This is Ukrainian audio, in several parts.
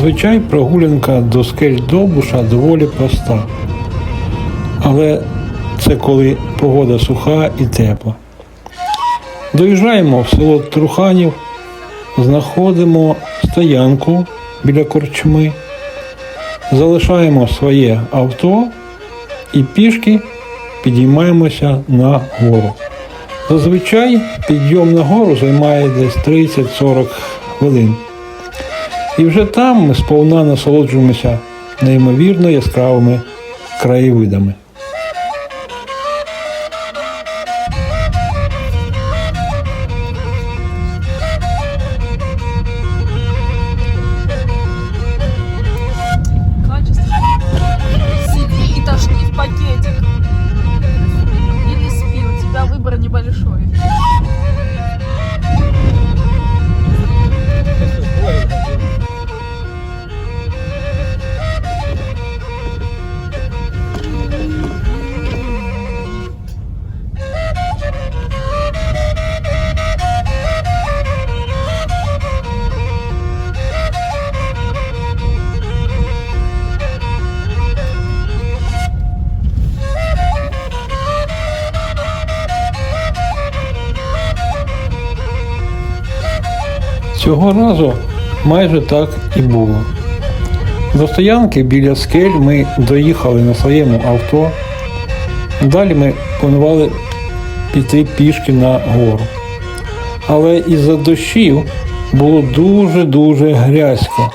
Зазвичай прогулянка до скель Довбуша доволі проста. Але це коли погода суха і тепла. Доїжджаємо в село Труханів, знаходимо стоянку біля корчми, залишаємо своє авто і пішки підіймаємося на гору. Зазвичай підйом на гору займає десь 30-40 хвилин. І вже там ми сповна насолоджуємося неймовірно яскравими краєвидами. Цього разу майже так і було. До стоянки біля скель ми доїхали на своєму авто. Далі ми планували піти пішки на гору. Але із-за дощів було дуже-дуже грязько.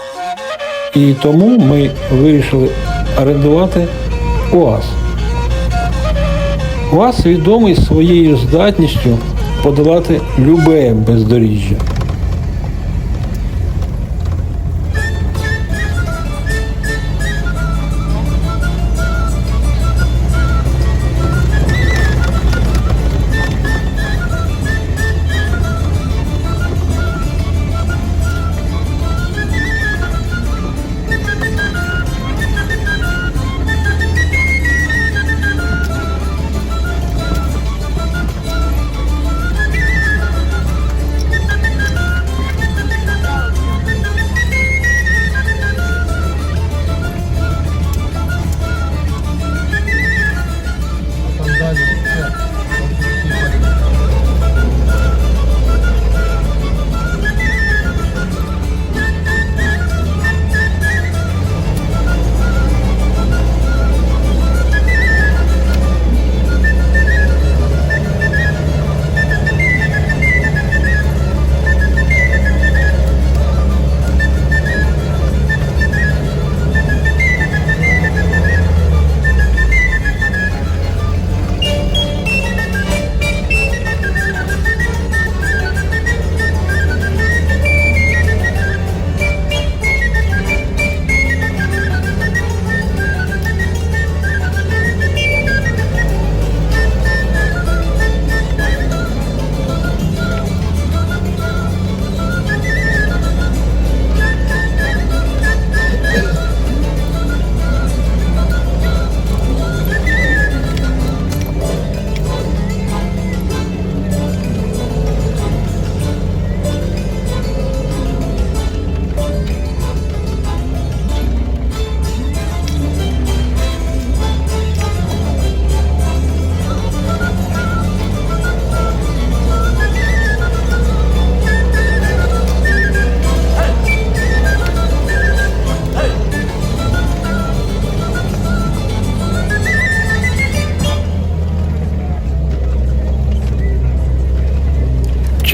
І тому ми вирішили орендувати УАЗ. УАЗ відомий своєю здатністю подолати любе бездоріжжя.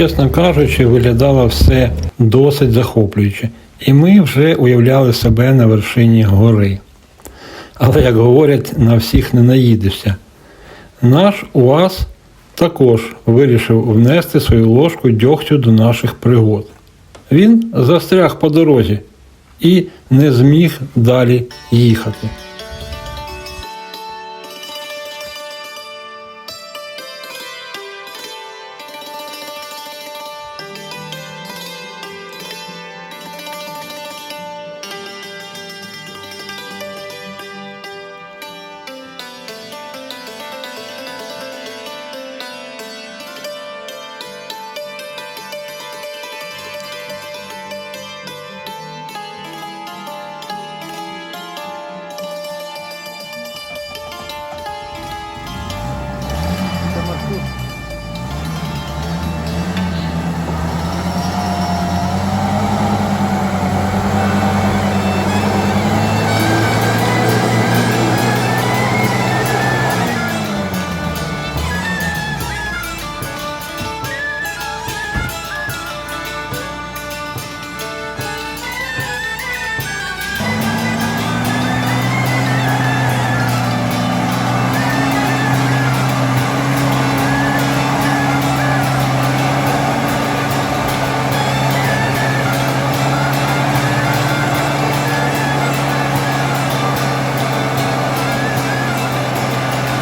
Чесно кажучи, виглядало все досить захоплююче, і ми вже уявляли себе на вершині гори. Але, як говорять, на всіх не наїдешся. Наш УАЗ також вирішив внести свою ложку дьогтю до наших пригод. Він застряг по дорозі і не зміг далі їхати.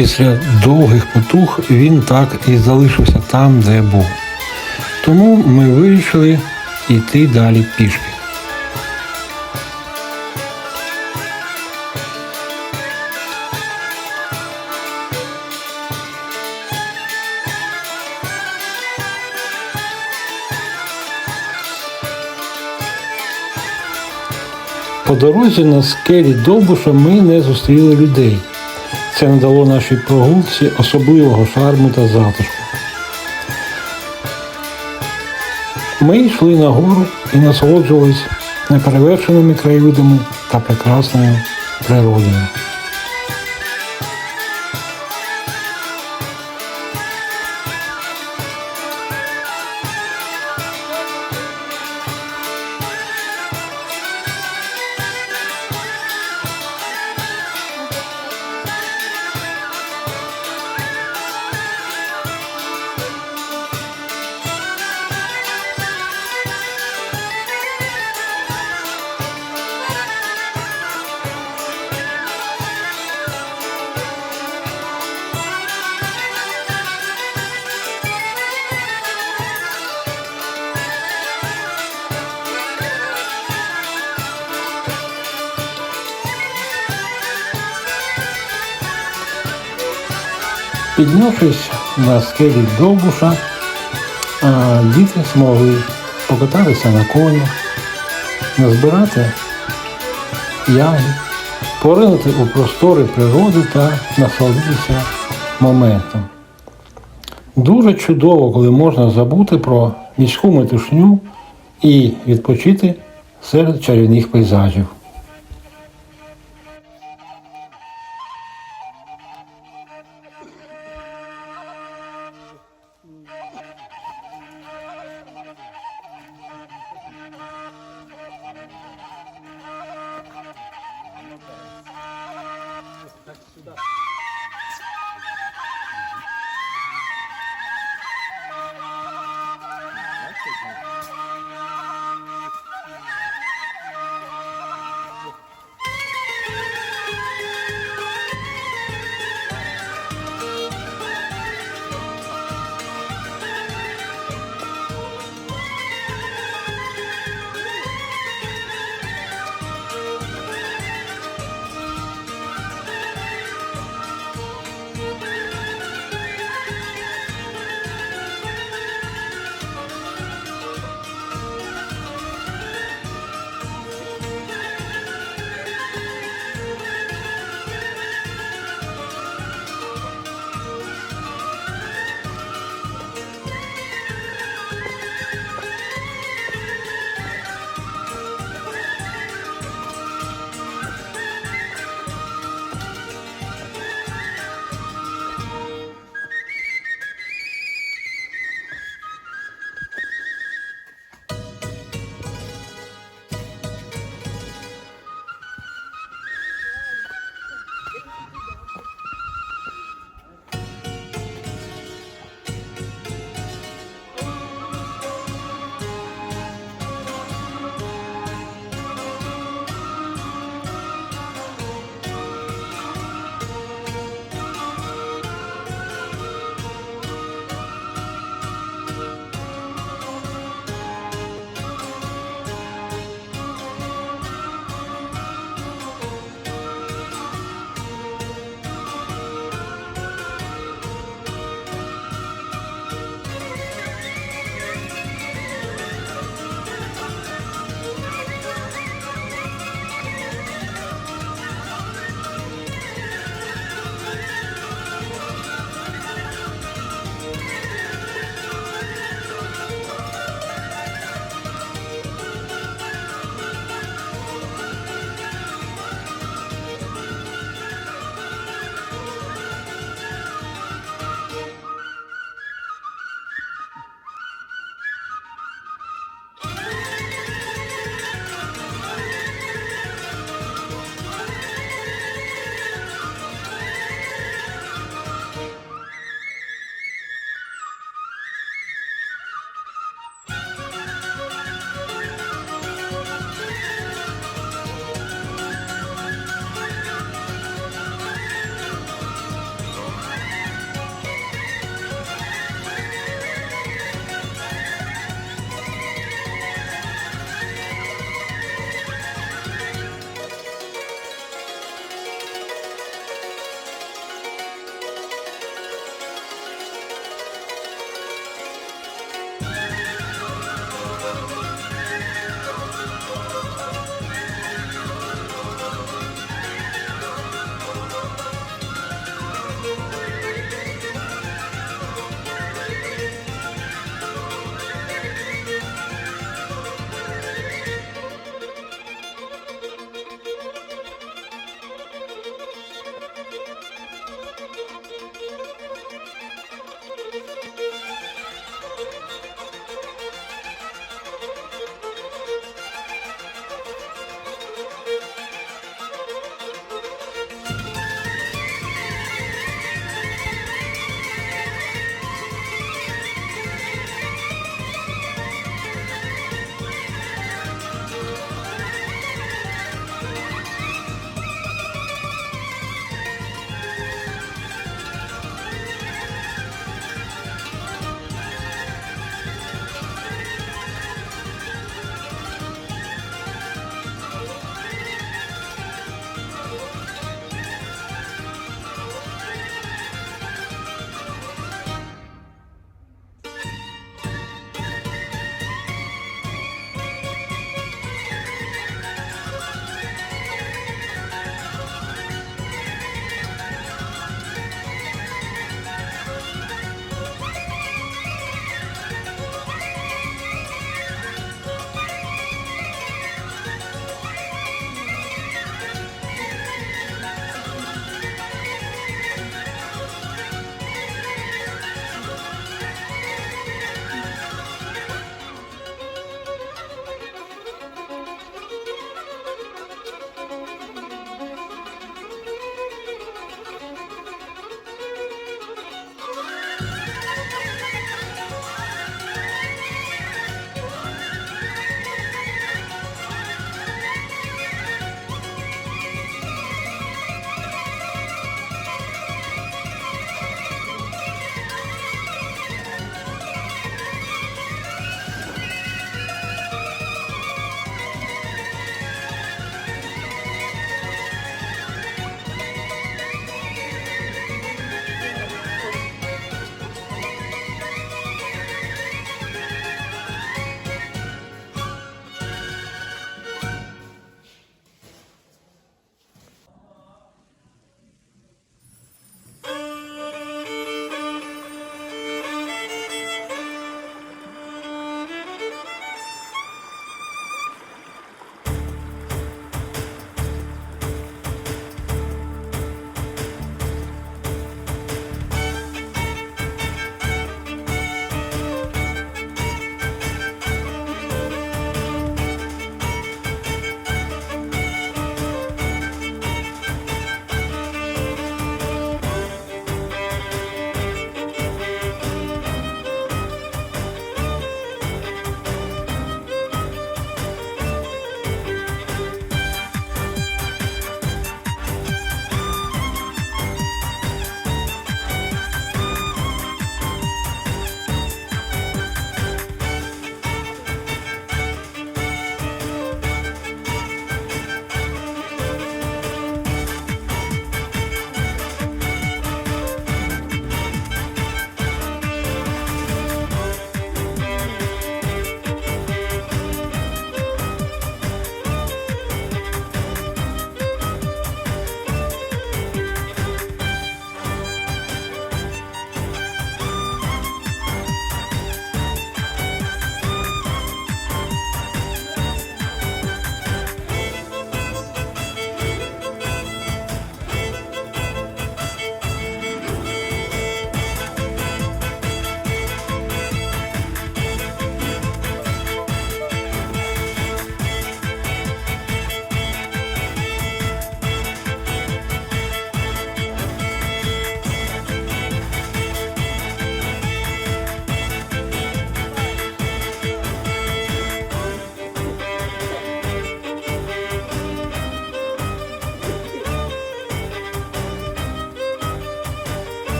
Після довгих потух він так і залишився там, де був. Тому ми вирішили йти далі пішки. По дорозі на скелі Довбуша ми не зустріли людей. Це надало нашій прогулці особливого шарму та затишку. Ми йшли на гору і насолоджувались неперевершеними краєвидами та прекрасною природою. Піднявшись на скелі Довбуша, діти змогли покататися на конях, назбирати ягід, поринути у простори природи та насолодитися моментом. Дуже чудово, коли можна забути про міську метушню і відпочити серед чарівних пейзажів.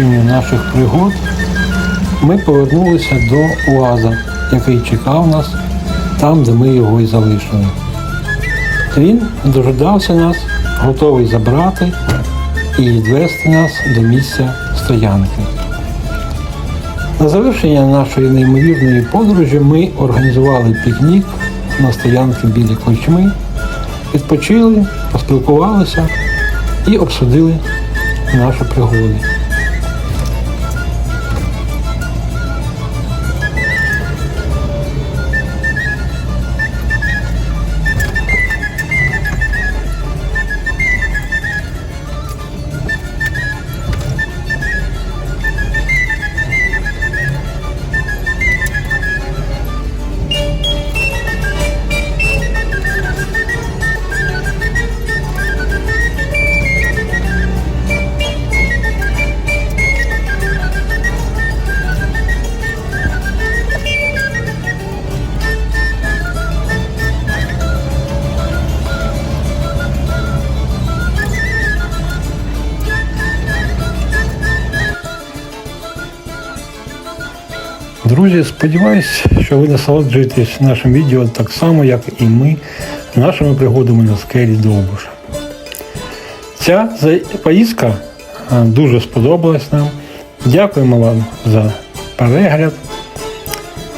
Закінченню наших пригод ми повернулися до УАЗа, який чекав нас там, де ми його і залишили. Він дожидався нас, готовий забрати і відвести нас до місця стоянки. На завершення нашої неймовірної подорожі ми організували пікнік на стоянці біля корчми, відпочили, поспілкувалися і обсудили наші пригоди. Друзі, сподіваюсь, що ви насолоджуєтесь нашим відео так само, як і ми, нашими пригодами на скелі Довбуша. Ця поїздка дуже сподобалась нам. Дякуємо вам за перегляд.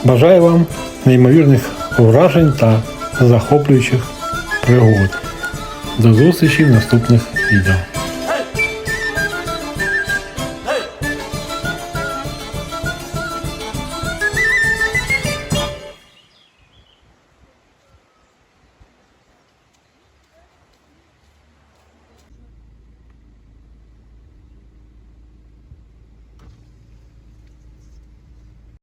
Бажаю вам неймовірних вражень та захоплюючих пригод. До зустрічі в наступних відео.